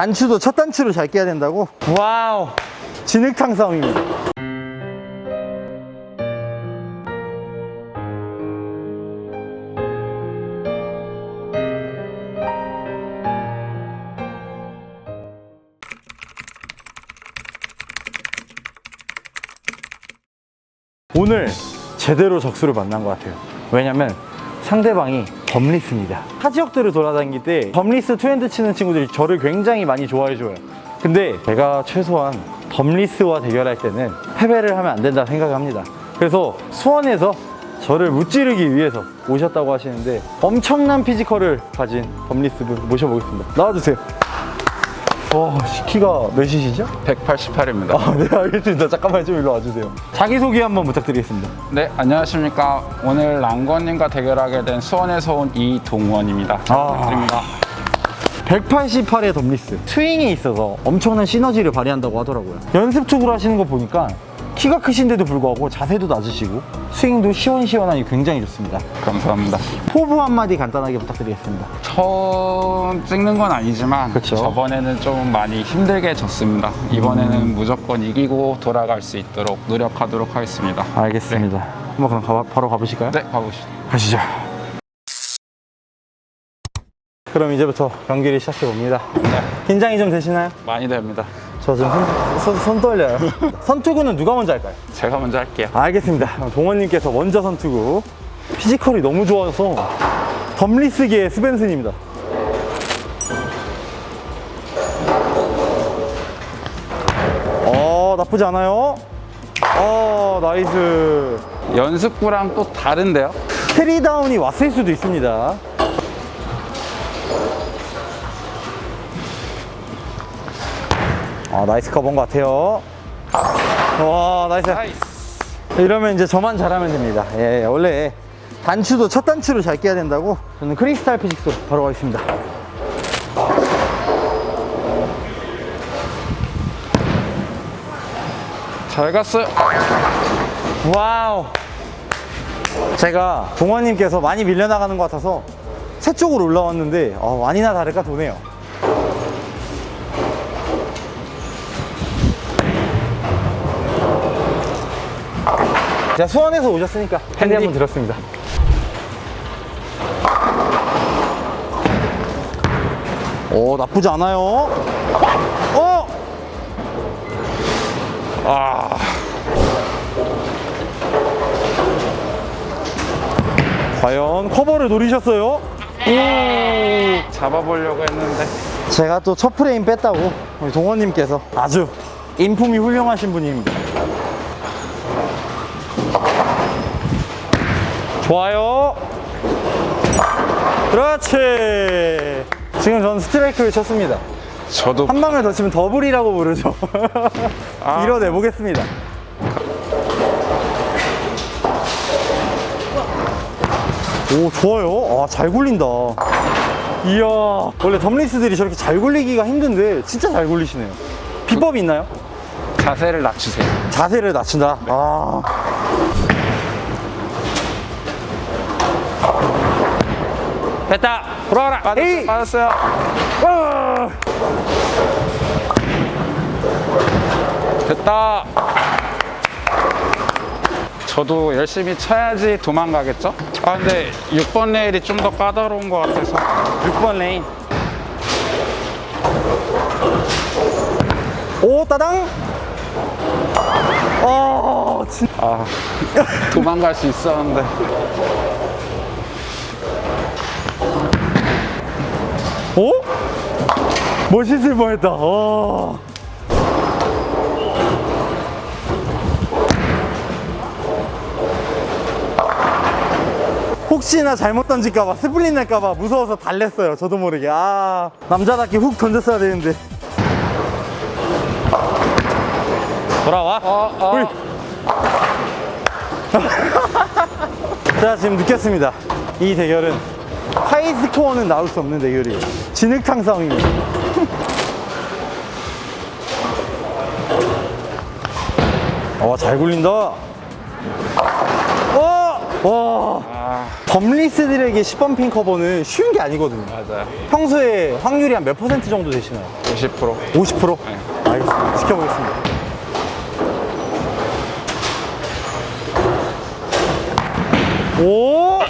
단추도 첫 단추를 잘 깨야 된다고? 와우. 진흙탕 싸움입니다. 오늘 제대로 적수를 만난 것 같아요. 왜냐면 상대방이 덤리스입니다. 타 지역들을 돌아다닐 때 덤리스 투핸드 치는 친구들이 저를 굉장히 많이 좋아해줘요. 근데 제가 최소한 덤리스와 대결할 때는 패배를 하면 안 된다 생각합니다. 그래서 수원에서 저를 무찌르기 위해서 오셨다고 하시는데 엄청난 피지컬을 가진 덤리스 분 모셔보겠습니다. 나와주세요. 와, 씨, 키가 몇이시죠? 188입니다. 아, 네, 알겠습니다. 잠깐만 좀 일로 와주세요. 자기소개 한번 부탁드리겠습니다. 네, 안녕하십니까. 오늘 랑건님과 대결하게 된 수원에서 온 이동원입니다. 잘 아. 부탁드립니다. 188의 덤리스 스윙이 있어서 엄청난 시너지를 발휘한다고 하더라고요 연습 투구를 하시는 거 보니까 키가 크신데도 불구하고 자세도 낮으시고 스윙도 시원시원하니 굉장히 좋습니다 감사합니다. 포부 한마디 간단하게 부탁드리겠습니다 처음 찍는 건 아니지만 그쵸. 저번에는 좀 많이 힘들게 졌습니다. 이번에는 무조건 이기고 돌아갈 수 있도록 노력하도록 하겠습니다. 알겠습니다 한번 그럼 가- 바로 가보실까요? 네, 가보시죠. 가시죠 그럼 이제부터 경기를 시작해 봅니다 네, 긴장이 좀 되시나요? 많이 됩니다. 저 지금 손, 손, 손 떨려요 선투구는 누가 먼저 할까요? 제가 먼저 할게요. 알겠습니다. 동원님께서 먼저 선투구. 피지컬이 너무 좋아서 덤리스계의 스벤슨입니다. 어, 나쁘지 않아요. 어, 나이스. 연습구랑 또 다른데요? 캐리다운이 왔을 수도 있습니다. 아, 나이스 커버인 것 같아요. 와, 나이스. 이러면 이제 저만 잘하면 됩니다. 예, 원래 단추도 첫 단추를 잘 깨야 된다고 저는 크리스탈 피직스로 바로 가겠습니다. 잘 갔어요. 와우. 제가 동원님께서 많이 밀려나가는 것 같아서 새 쪽으로 올라왔는데 어, 아니나 다를까 도네요. 제가 수원에서 오셨으니까 핸디 핸디. 한번 들었습니다. 오 나쁘지 않아요. 어? 아, 과연 커버를 노리셨어요? 오. 잡아보려고 했는데. 제가 또 첫 프레임 뺐다고 우리 동원님께서 아주 인품이 훌륭하신 분입니다. 좋아요. 그렇지. 지금 전 스트라이크를 쳤습니다. 저도 한 방을 더 치면 더블이라고 부르죠. 아. 밀어내 보겠습니다. 오 좋아요. 아 잘 굴린다. 이야 원래 덤리스들이 저렇게 잘 굴리기가 힘든데 진짜 잘 굴리시네요. 비법이 있나요? 자세를 낮추세요. 자세를 낮춘다. 아. 됐다. 돌아와라. 에이. 맞았어요. 아. 됐다. 저도 열심히 쳐야지 도망가겠죠? 아 근데 6번 레일이 좀 더 까다로운 것 같아서 6번 레인. 오 따당. 아 진. 아 도망갈 수 있었는데 오? 멋있을 뻔했다. 어. 혹시나 잘못 던질까봐 스플릿 낼까봐 무서워서 달랬어요. 저도 모르게. 아 남자답게 훅 던졌어야 되는데. 돌아와. 어, 어. 제가 지금 느꼈습니다. 이 대결은 하이 스코어는 나올 수 없는 대결이에요. 진흙탕 싸움입니다. 어, 잘 굴린다. 어! 와, 아, 덤리스들에게 10번 핀 커버는 쉬운 게 아니거든요. 맞아요. 평소에 확률이 한 몇 퍼센트 정도 되시나요? 50%. 50%? 네. 알겠습니다. 지켜보겠습니다. 오!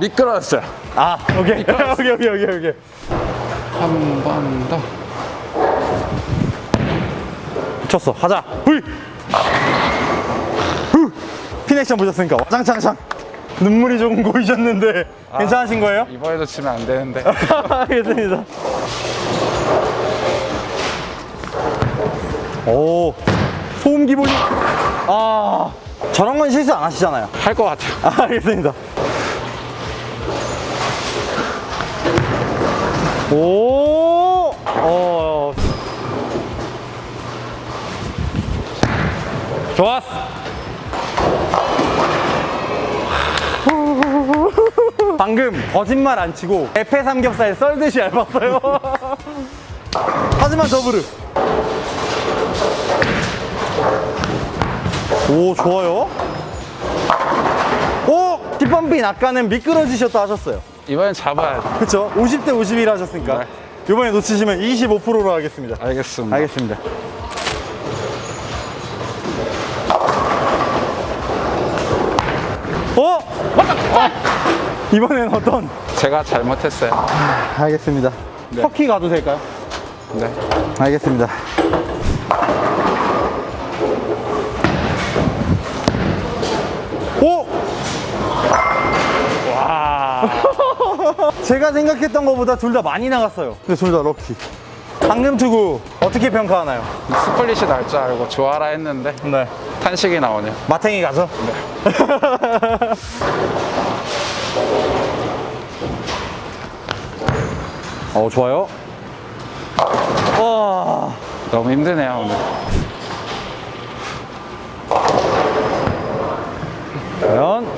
미끄러졌어요. 아, 오케이. 오케이, 오케이, 오케이, 오케이. 한 번 더. 붙였어. 가자. 후이! 후! 피넥션 보셨으니까 와장창창. 눈물이 조금 고이셨는데 괜찮으신 거예요? 이번에도 치면 안 되는데. 알겠습니다. 오, 소음기 보니. 아, 저런 건 실수 안 하시잖아요. 할 것 같아요. 아, 알겠습니다. 오, 어, 좋았어. 방금 거짓말 안 치고 에페 삼겹살 썰듯이 얇았어요. 하지만 더블을. 오, 좋아요. 오! 뒷범빈 아까는 미끄러지셨다 하셨어요. 이번엔 잡아야 돼. 그쵸? 50대 51 하셨으니까. 네. 이번에 놓치시면 25%로 하겠습니다. 알겠습니다. 알겠습니다. 어? 어? 이번엔 어떤? 제가 잘못했어요. 알겠습니다. 네. 터키 가도 될까요? 네. 알겠습니다. 오! 와. 제가 생각했던 것보다 둘 다 많이 나갔어요. 근데 둘 다 럭키. 방금 투구 어떻게 평가하나요? 스플릿이 날 줄 알고 좋아라 했는데 네. 탄식이 나오네요. 마탱이 가죠? 어, 좋아요. 와. 너무 힘드네요, 오늘. 과연.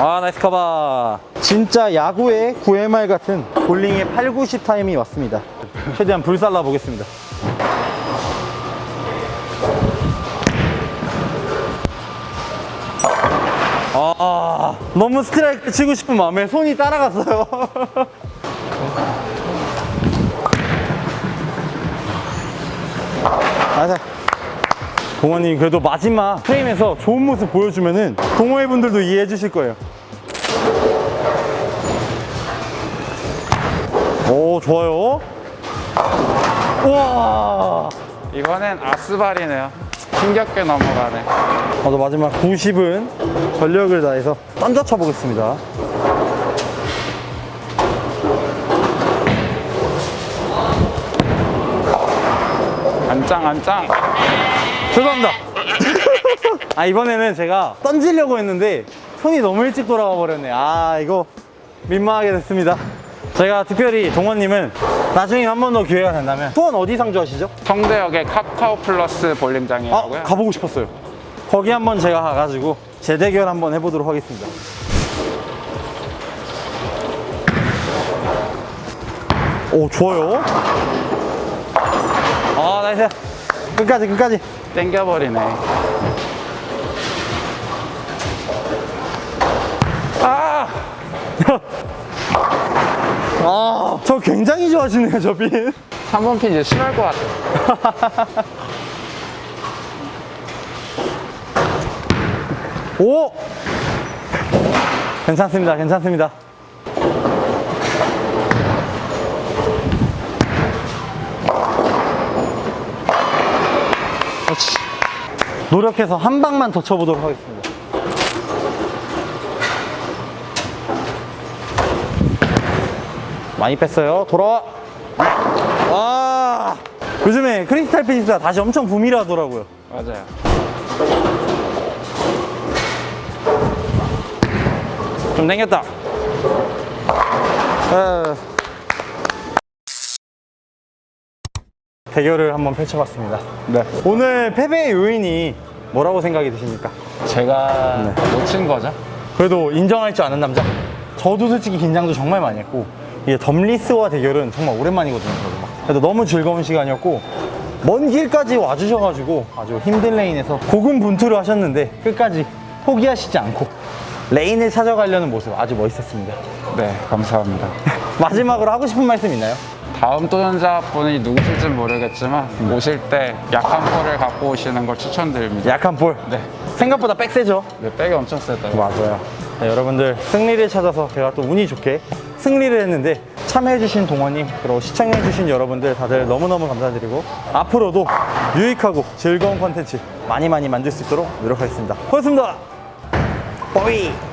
아, 나이스 커버. 진짜 야구의 9회말 같은 볼링의 8, 90 타임이 왔습니다. 최대한 불살라 보겠습니다. 아, 너무 스트라이크 치고 싶은 마음에 손이 따라갔어요. 맞아. 동원님 그래도 마지막 프레임에서 좋은 모습 보여주면은 동호회 분들도 이해해 주실 거예요. 오 좋아요. 우와. 이번엔 아스발이네요. 힘겹게 넘어가네. 저도 마지막 90은 전력을 다해서 던져 쳐 보겠습니다. 안짱, 안짱. 죄송합니다. 아 이번에는 제가 던지려고 했는데 손이 너무 일찍 돌아가 버렸네. 아 이거 민망하게 됐습니다. 제가 특별히 동원님은 나중에 한 번 더 기회가 된다면 수원 어디 상주하시죠? 성대역의 카카오 플러스 아 볼링장이라고요. 가보고 싶었어요. 거기 한번 제가 가가지고 재대결 한번 해보도록 하겠습니다. 오 좋아요. 아 나이스. 끝까지 끝까지. 땡겨버리네. 아! 아, 저 굉장히 좋아하시네요, 저 빈. 3번 핀 이제 싫어할 것 같아. 오! 괜찮습니다, 괜찮습니다. 그렇지. 노력해서 한 방만 더 쳐보도록 하겠습니다. 많이 뺐어요. 돌아와. 와. 요즘에 크리스탈 피니스가 다시 엄청 붐이라 하더라고요. 맞아요. 좀 당겼다. 어. 대결을 한번 펼쳐봤습니다. 네. 오늘 패배의 요인이 뭐라고 생각이 드십니까? 제가 놓친 거죠? 그래도 인정할 줄 아는 남자? 저도 솔직히 긴장도 정말 많이 했고 이게 덤리스와 대결은 정말 오랜만이거든요. 저도 막. 그래도 너무 즐거운 시간이었고 먼 길까지 와주셔가지고 아주 힘든 레인에서 고군분투를 하셨는데 끝까지 포기하시지 않고 레인을 찾아가려는 모습 아주 멋있었습니다. 네, 감사합니다. 마지막으로 하고 싶은 말씀 있나요? 다음 도전자분이 누구실지 모르겠지만 오실 때 약한 볼을 갖고 오시는 걸 추천드립니다. 약한 볼. 네, 생각보다 빡세죠? 네 백이 엄청 세더라고요. 맞아요. 네, 여러분들 승리를 찾아서 제가 또 운이 좋게 승리를 했는데 참여해주신 동원님 그리고 시청해주신 여러분들 다들 너무너무 감사드리고 앞으로도 유익하고 즐거운 컨텐츠 많이 많이 만들 수 있도록 노력하겠습니다. 고맙습니다. 뽀이.